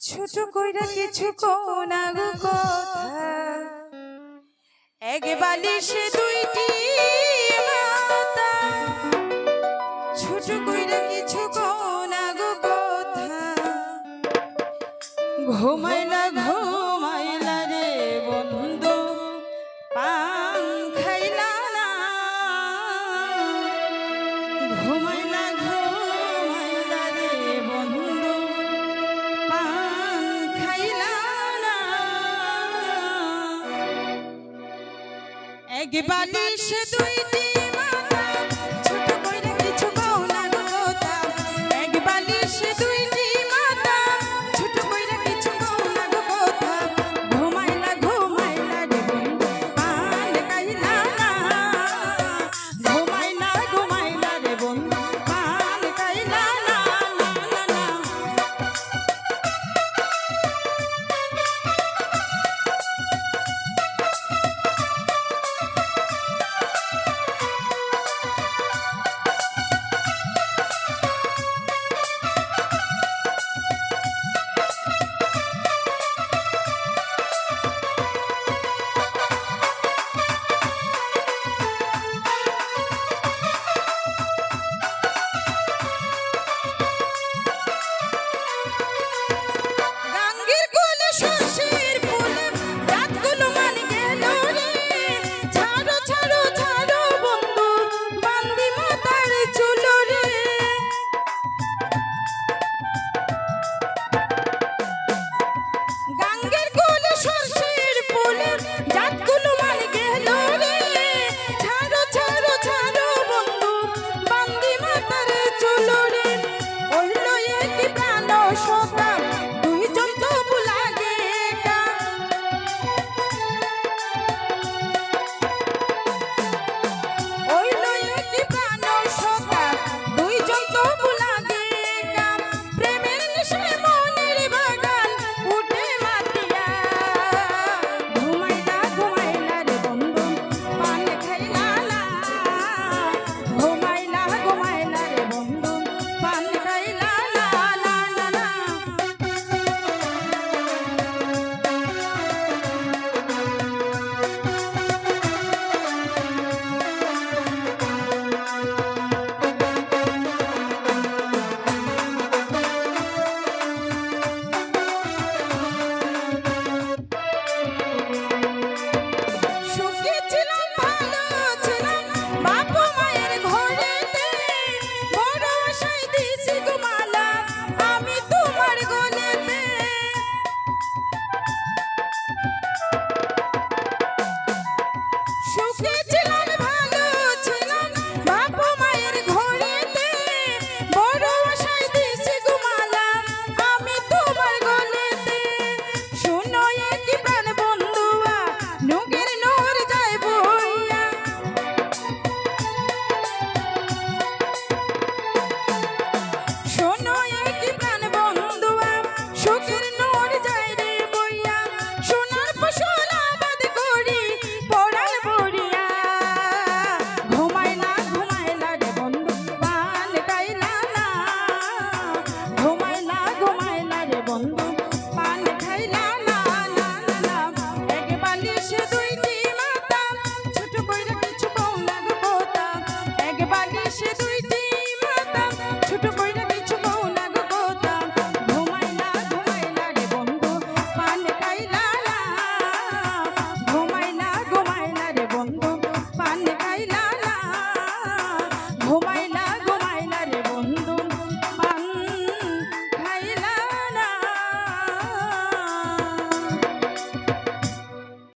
ছোট কইরা কিছু কোনা গো কথা? এক বালিশে দুইটি মাতা ছোট কইরা কিছু কোনা গো কথা? ঘুমাইলা ঘুম এক বালিশ দুইটি